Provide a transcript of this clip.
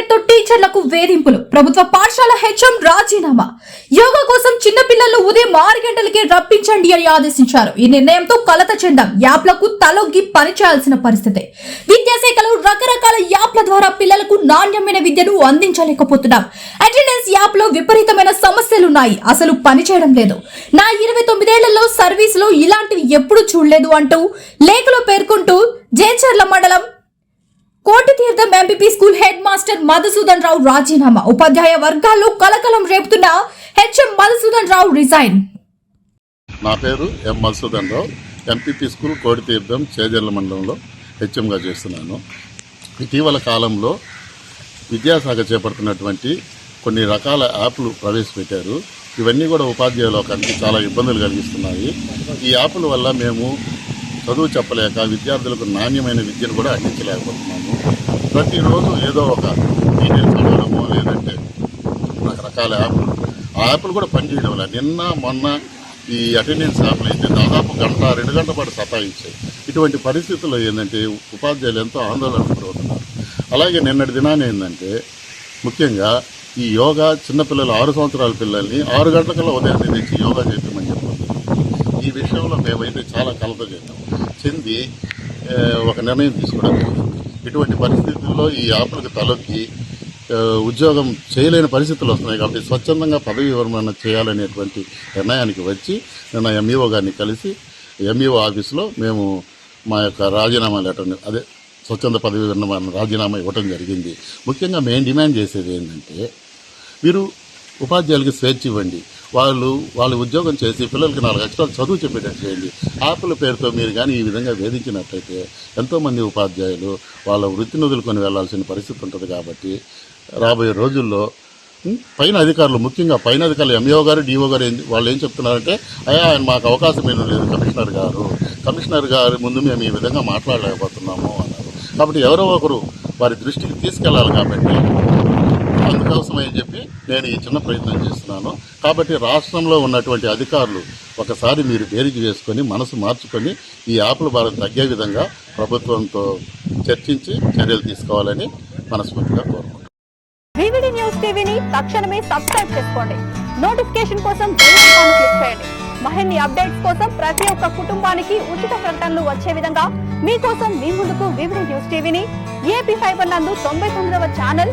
పేరుతో టీచర్లకు వేధింపులు. ప్రభుత్వ పాఠశాల హెచ్ఎం రాజీనామా. యోగా కోసం చిన్నపిల్లలు ఉదయం ఆరు గంటలకే రప్పించండి అని ఆదేశించారు. ఈ నిర్ణయంతో కలత చెందాం. యాప్లకు తలొగ్గి పనిచేయాల్సిన పరిస్థితి. విద్యాశాఖలో రకరకాల యాప్ల ద్వారా పిల్లలకు నాణ్యమైన విద్యను అందించలేకపోతున్నాం. అటెండెన్స్ యాప్లో విపరీతమైన సమస్యలున్నాయి. అసలు పనిచేయడం లేదు. నా ఇరవై తొమ్మిదేళ్ళలో సర్వీస్లో ఇలాంటివి ఎప్పుడు చూడలేదు అంటూ లేఖలో పేర్కొంటూ జేచర్ల మండలం Koti Tirtham MPP school headmaster Madhusudan Rao రాజీనామా. ఉపాధ్యాయ వర్గాల్లో కలకలం రేపుతున్న హెచ్ఎం మధుసూదన్ రావు రిజైన్. నా పేరు M Madhusudan Rao. MPP school Koditheertham Chejerla మండలంలో హెచ్ఎంగా చేస్తున్నాను. ఇటీవల కాలంలో విద్యాశాఖ చేపడుతున్నటువంటి కొన్ని రకాల యాప్లు ప్రవేశపెట్టారు. ఇవన్నీ కూడా ఉపాధ్యాయుల లోకానికి చాలా ఇబ్బందులు కలిగిస్తున్నాయి. ఈ యాప్ల వల్ల మేము చదువు చెప్పలేక విద్యార్థులకు నాణ్యమైన విద్యను కూడా అందించలేకపోతున్నాము. ప్రతిరోజు ఏదో ఒక డీటెయిల్స్ చదవడమో లేదంటే రకరకాల యాప్లు. ఆ యాప్లు కూడా పనిచేయడం లేదు నిన్న మొన్న ఈ అటెండెన్స్ యాప్లు అయితే దాదాపు గంట రెండు గంటల పాటు సతాయించాయి. ఇటువంటి పరిస్థితుల్లో ఏంటంటే ఉపాధ్యాయులు ఎంతో ఆందోళన గురవుతున్నారు అలాగే నిన్నటి దినాన్ని ఏంటంటే ముఖ్యంగా ఈ యోగా చిన్నపిల్లలు ఆరు సంవత్సరాల పిల్లల్ని ఆరు గంటలకల్లా ఉదయం తెచ్చి యోగా చేయమని చెప్పారు. విషయంలో మేమైతే చాలా కలత చెందాం చెంది ఒక నిర్ణయం తీసుకోవడం ఇటువంటి పరిస్థితుల్లో ఈ యాప్లకు తలొక్కి ఉద్యోగం చేయలేని పరిస్థితులు వస్తున్నాయి కాబట్టి స్వచ్ఛందంగా పదవి విరమణ చేయాలనేటువంటి నిర్ణయానికి వచ్చి నిన్న ఎంఈఓ గారిని కలిసి ఎంఈఓ ఆఫీసులో మేము మా యొక్క రాజీనామా లెటర్ని అదే స్వచ్ఛంద పదవి విరమణ రాజీనామా ఇవ్వటం జరిగింది. ముఖ్యంగా మేము డిమాండ్ చేసేది ఏంటంటే మీరు ఉపాధ్యాయులకి స్వేచ్ఛ ఇవ్వండి. వాళ్ళు వాళ్ళు ఉద్యోగం చేసి పిల్లలకి నాలుగు అక్షరాలు చదువు చెప్పేటట్టు చేయండి. యాప్ల పేరుతో మీరు కానీ ఈ విధంగా వేధించినట్లయితే ఎంతోమంది ఉపాధ్యాయులు వాళ్ళ వృత్తిని వదులుకొని వెళ్ళాల్సిన పరిస్థితి ఉంటుంది కాబట్టి రాబోయే రోజుల్లో పైన అధికారులు ముఖ్యంగా పైన అధికారులు ఎంఈఓ గారు డిఓ గారు ఏం వాళ్ళు ఏం చెప్తున్నారంటే అయ్యా ఆయన మాకు అవకాశం ఏమీ లేదు కమిషనర్ గారు. కమిషనర్ గారి ముందు మేము ఈ విధంగా మాట్లాడలేకపోతున్నాము అన్నారు. కాబట్టి ఎవరో ఒకరు వారి దృష్టికి తీసుకెళ్ళాలి కాబట్టి అందుకోసమని చెప్పి నేను ఈ చిన్న ప్రయత్నం చేస్తున్నాను. కాబట్టి రాష్ట్రంలో ఉన్నటువంటి అధికారులు ఒకసారి మీరు బేరీజు వేసుకొని మనసు మార్చుకొని ఈ యాప్ల భారం తగ్గే విధంగా ప్రభుత్వంతో చర్చించి చర్యలు తీసుకోవాలని మనస్ఫూర్తిగా కోరుకుంటున్నాను. న్యూస్ టీవీని తక్షణమే సబ్స్క్రైబ్ చేసుకోండి. నోటిఫికేషన్ కోసం క్లిక్ చేయండి. మరిన్ని అప్డేట్స్ కోసం ప్రతి ఒక్క కుటుంబానికి ఉచిత ప్రకటనలు వచ్చే విధంగా మీకోసం మీ ముందుకు వివిధ న్యూస్ టీవీని ఏపీ ఫైబర్ నందు తొంభై తొమ్మిదవ ఛానల్